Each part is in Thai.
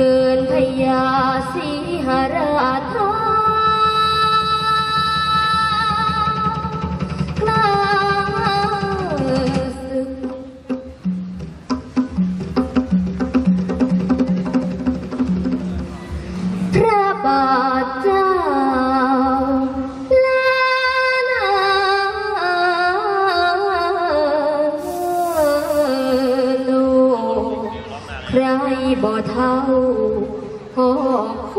เกินพญาสีหราช ไรบ่เท่าพ่อค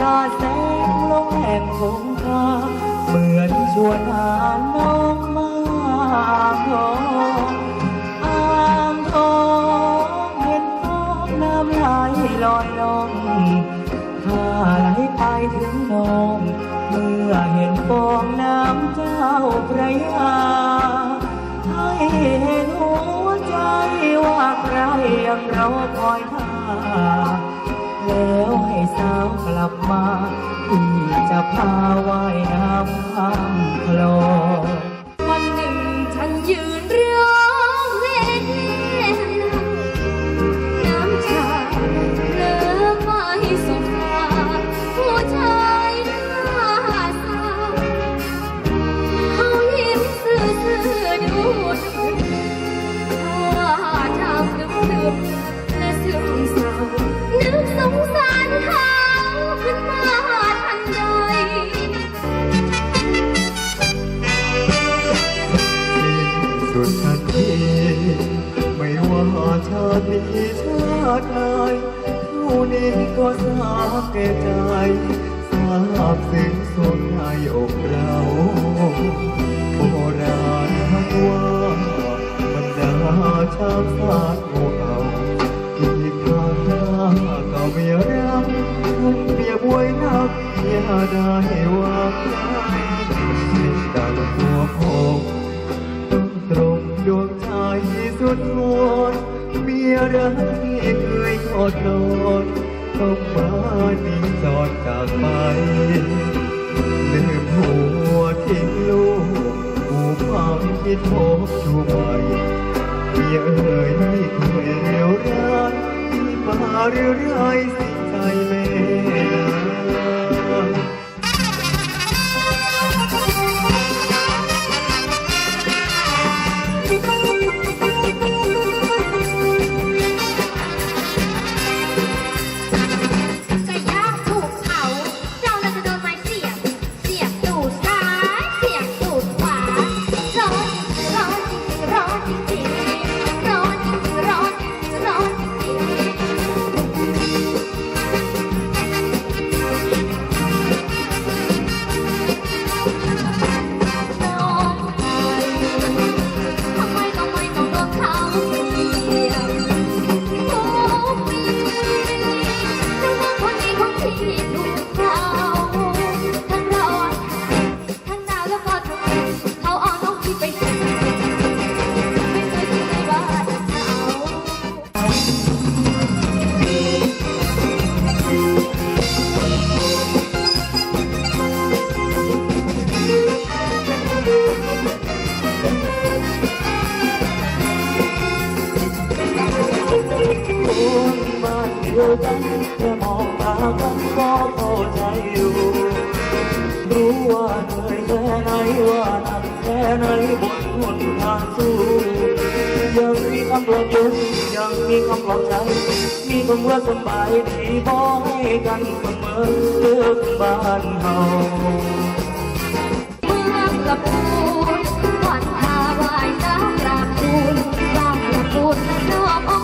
ชาแสงลงแห่งสงคาเหมือนชวนหาน้องมาขอไหลลอยลองถ้าไหลไปถึงนอง เมื่อเห็นฟองน้ำเจ้าพระยา ให้เห็นหัวใจว่าใครยังรอคอยท่า กลับมา แก่ใจทราบซึ้ง พังคิดพบชูใหม่เพียงเอ่ยไม่เคยเลวร้ายที่มาหรือไรสิ้นใจแม่ Thank you. กันแค่มองตากันก็เข้าใจอยู่ รู้ว่าเหนื่อยแค่ไหนว่าหนักแค่ไหนบนหนทางสู้ยังมีคำปลอบโยนยังมีคำปลอบใจ มีคำว่าสบายดีบอกให้กันเสมอเรื่องบ้านเฮาเมืองละปูนวันทาวายน้ำกราบทูลบางละปูนนอก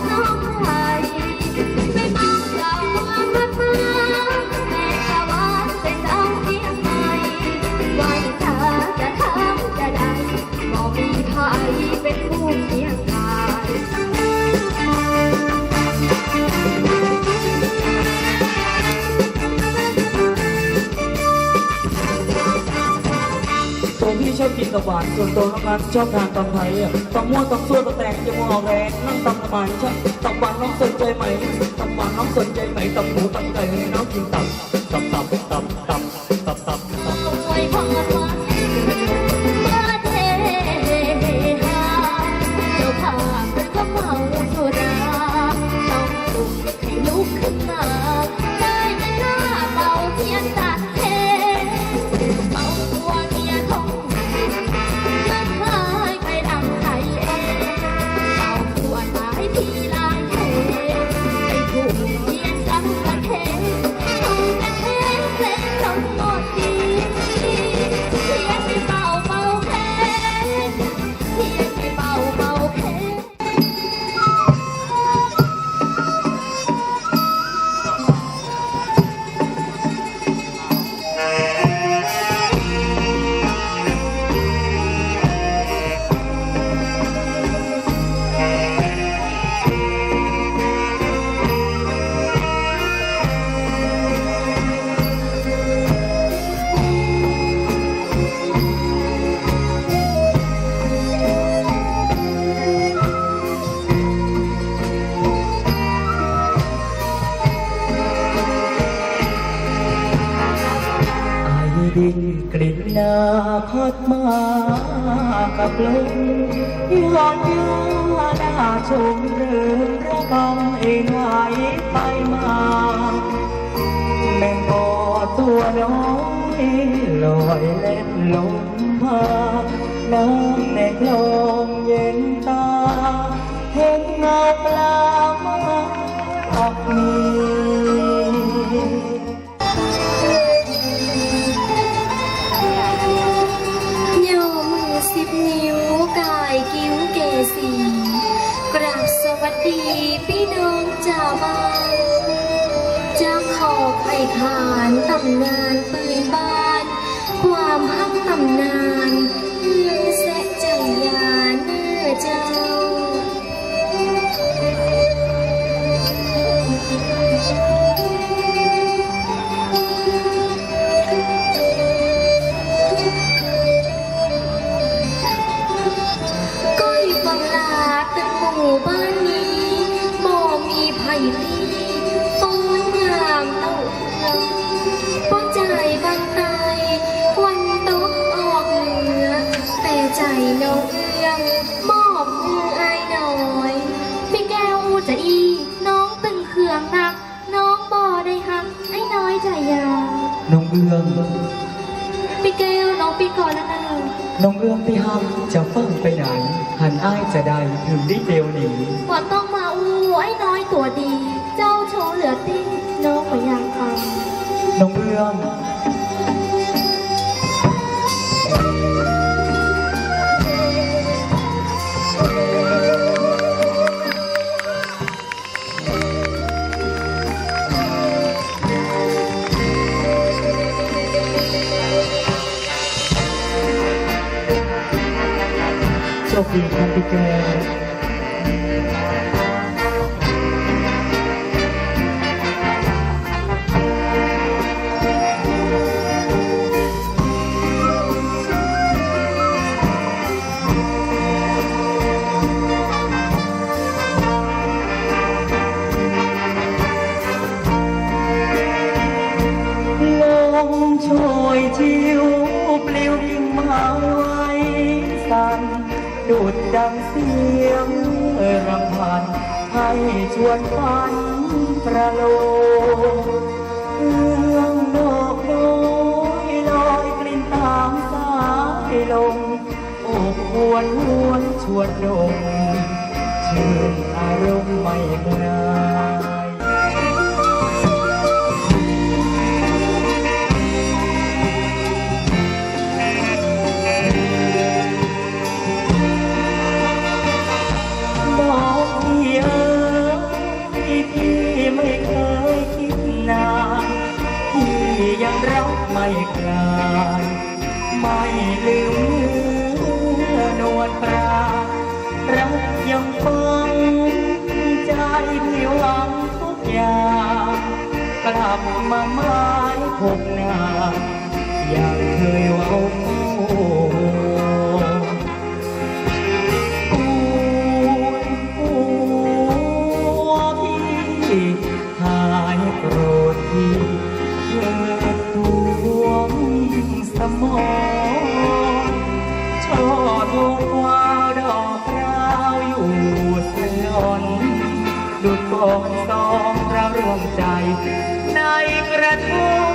ตัวพี่ชอบกินกับหวานส่วนตัวน้องนัทชอบทานตำไทยอะตำมั่วตำซั่วตำแตงจะมองแรงนั่งตำทำไมชอบตำหวานน้องสนใจไหมตำหวานน้องสนใจไหมตำหมูตำไก่ให้น้องกินตับตับตับตับตับตับตับ ดินกลิ่นนาพัดมากับลมย้อนยาหน้าชมเรือระบำเองไหวไปมา แมงกอตัวน้อยลอยเล่นลมพาน้ำในคลองเย็นตา เห็นเงาปลามาอักมีานตำ แก้วน้องพี่ก่อนนะเออน้องเอื้องที่ห้ามจะเฟิ่งไปไหน หันอ้ายจะได้ถึงได้เดียวหนีว่าต้องมาอู้ไอ้น้อยตัวดี เจ้าโชว์เหลือติ้งน้องไม่อยากฟังน้องเอื้อง วนฝันประโลมเอื้องดอกโน้ยลอยกลิ่นตามสายลมโอบอวนหวนชวนดมชื่นอารมณ์ไม่คลายบอ ไม่คลายไม่ลืมเนื้อนวลปรารักยังฟังใจพี่หวังทุกอย่างกลับมาไม้พบหน้าอย่างเคยเว่าหายโกรธที่เกิดทวงส มองช่อทงวาวดอกราวอยู่สลอนดุดกองสองเรารวมใจในกระทง